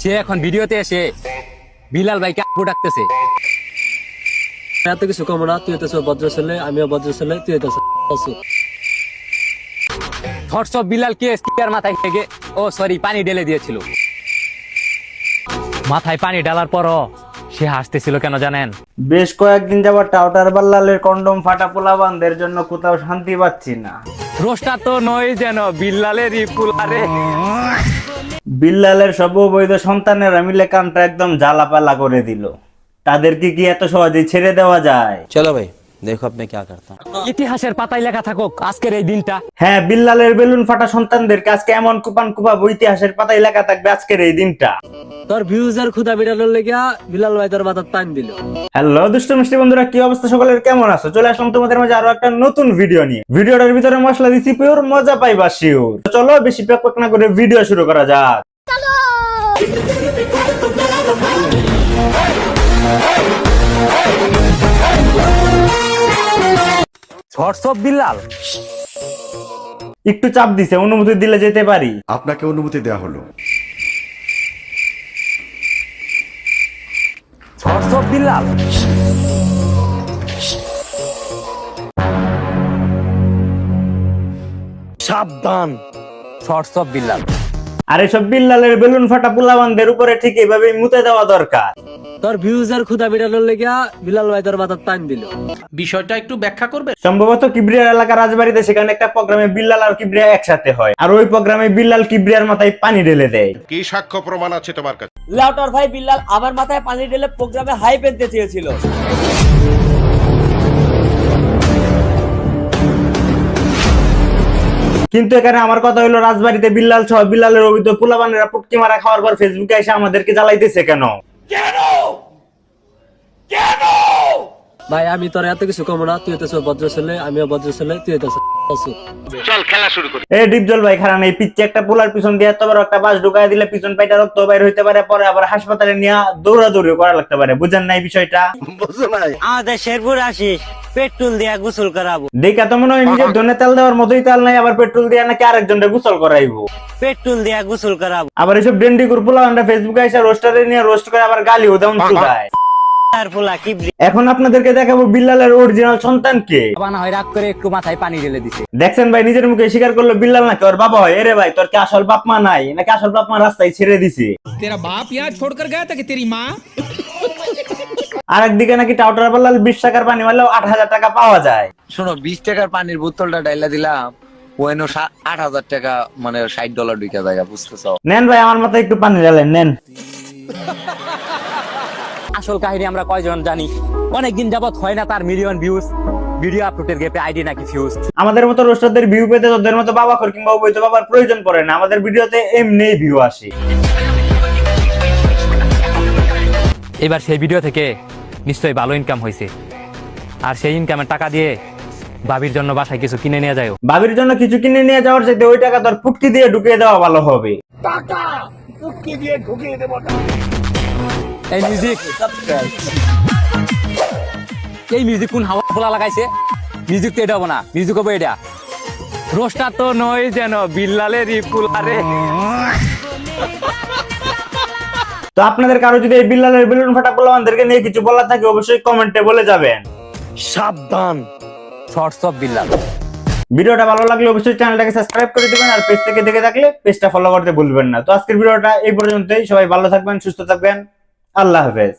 সে এখন ভিডিওতে এসে বিলাল ভাইকে আপু ডাকতেছে। এত কিছু কম না তুই হইতেছ ভদ্র ছেলে আমিও ভদ্র ছেলে তুই হইতেছ থটস অফ বিলালকে স্পিকার মাথায় থেকে ও সরি পানি ঢেলে দিয়েছিল। মাথায় পানি ঢালার পরও সে হাসতেছিল কেন জানেন? বেশ কয়েকদিন যাবার টাউটার বাল্লালের কন্ডম ফাটা পোলাবানদের জন্য কোথাও শান্তি পাচ্ছি না। রোস্টার তো নয় যেন বিল্লালের রিপুলারে বিল্লালের সব অবৈধ সন্তানেরা মিলে কানটা একদম জ্বালাপালা করে দিল। তাদেরকে কি এত সহজে ছেড়ে দেওয়া যায়? চলো ভাই। দেখো আপনি কি করতে ইতিহাসের পাতায় লেখা থাকুক আজকের এই দিনটা। হ্যাঁ বিল্লালের বেলুন ফাটা সন্তানদের আজকে এমন কুপান কুপাবো ইতিহাসের পাতায় লেখা থাকবে আজকের এই দিনটা। তোর ভিউজ আর খুদা বিড়ালের লেগা বিলাল ভাই তোর মাথার টাইম দিল। হ্যালো দুষ্ট মিষ্টি বন্ধুরা কি অবস্থা সকলের? কেমন আছো? চলে আসলাম তোমাদের মাঝে আরও একটা নতুন ভিডিও নিয়ে। ভিডিওটার ভিতরে মশলা দিছি পিওর মজা পাইবা শিওর চলো বেশি প্যাক না করে ভিডিও শুরু করা যাক। হোয়াটসঅ্যাপ বিল্লাল একটু চাপ দিছে অনুমতি দিলে যেতে পারি। আপনাকে অনুমতি দেওয়া হলো। হোয়াটসঅ্যাপ বিল্লাল সাবধান। হোয়াটসঅ্যাপ বিল্লাল আর এসব বিল্লালের বেলুন ফাটা পোলাবানদের উপরে ঠিক এইভাবে মুতে দেওয়া দরকার। তোর ভিউজ আর খুদা বিড়ালের লেগা বিলাল ভাই তোর মাথার টান দিল। বিষয়টা একটু ব্যাখ্যা করবে? সম্ভবত কিবরিয়ার এলাকা রাজবাড়িতে সেখানে একটা প্রোগ্রামে বিল্লাল আর কিবরিয়া একসাথে হয়। আর ওই প্রোগ্রামে বিল্লাল কিবরিয়ার মাথায় পানি ঢেলে দেয়। কি সাক্ষ্য প্রমাণ আছে তোমার কাছে? লাউটার ভাই বিল্লাল আমার মাথায় পানি ঢেলে প্রোগ্রামে হাই পেনতে চেয়েছিল। কিন্তু এখানে আমার কথা হলো রাজবাড়িতে বিল্লাল সহ বিল্লালের অভিযোগ পোলাবানেরা পুটকি মারা খাওয়ার পর ফেসবুকে এসে আমাদেরকে জ্বালাইতেছে কেন? ভাই আমি তোর এত কিছু কমো না তুই তো ভদ্র ছেলে আমিও ভদ্র ছেলে তুই হইতেছ এ ডিপজল ভাই খারাপ এই পিচ্ছে একটা পোলার পিছন দিয়ে এত বড় একটা বাস ঢুকাই দিলে পিছন পাইটা রক্ত বাইর হইতে পারে পরে আবার হাসপাতালে নিয়ে দৌড়াদৌড়ি করা লাগতে পারে। বুঝেন না এই বিষয়টা আমাদের শেরপুর আসিস পেট্রোল দিয়া গোসল করাবো। দেখা তো মনে হয় নিজের ধনে তেল দেওয়ার মতোই তেল নাই আবার পেট্রোল দিয়ে নাকি আরেকজনকে গোসল করাইবো। পেট্রোল দিয়া গোসল করাবো। আবার এসব ডেন্ডি আমরা ফেসবুকে এসে রোস্টারে নিয়ে রোস্ট করে আবার গালিও কি এখন আপনাদেরকে দেখাবো বিল্লালের অরিজিনাল সন্তানকে হয় করে একটু মাথায় পানি ঢেলে দিছে। দেখছেন ভাই নিজের মুখে স্বীকার করল বিল্লাল নাকি ওর বাবা হয়? এরে ভাই তোর কি আসল নাই? নাকি আসল রাস্তায় ছেড়ে দিছে? তেরা বাপ ইয়া ছোড় কর গায়া তাকে তেরি মা আরেকদিকে নাকি টাউটার বললাল বিশ টাকার পানি মারলেও আট হাজার টাকা পাওয়া যায়। শোনো বিশ টাকার পানির বোতলটা ডাইলা দিলাম ওয়েনো আট হাজার টাকা মানে ষাট ডলার জায়গা বুঝতেছ? নেন ভাই আমার মাথায় একটু পানি ঢালেন নেন। আসল কাহিনী আমরা কয়জন জানি? অনেকদিন যাবত হয় না তার মিলিয়ন ভিউজ ভিডিও আপলোডের গেপে আইডি নাকি ফিউজ আমাদের মতো রোস্টারদের ভিউ পেতে তোদের মতো বাবা খর কিংবা বৈধ বাবার প্রয়োজন পড়ে না। আমাদের ভিডিওতে এমনি ভিউ আসে। এবার সেই ভিডিও থেকে নিশ্চয়ই ভালো ইনকাম হয়েছে আর সেই ইনকামের টাকা দিয়ে ভাবির জন্য বাসায় কিছু কিনে নিয়ে যায় ভাবির জন্য কিছু কিনে নিয়ে যাওয়ার চাইতে ওই টাকা তোর ফুটকি দিয়ে ঢুকিয়ে দেওয়া ভালো হবে। এই মিউজিক এই মিউজিক কোন হাওয়া ফোলা লাগাইছে? মিউজিক তো এটা হব না মিউজিক হব এটা। রোস্টার তো নয় যেন বিল্লালের রিপুলারে তো আপনাদের কারও যদি এই বিল্লালের বেলুন ফাটা পোলাবানদেরকে নিয়ে কিছু বলার থাকে অবশ্যই কমেন্টে বলে যাবেন। সাবধান। Shorts of Billal. ভিডিওটা ভালো লাগলে অবশ্যই চ্যানেলটাকে সাবস্ক্রাইব করে দিবেন আর পেজ থেকে দেখে থাকলে পেজটা ফলো করতে ভুলবেন না। তো আজকের ভিডিওটা এই পর্যন্তই। সবাই ভালো থাকবেন সুস্থ থাকবেন। আল্লাহ হাফেজ।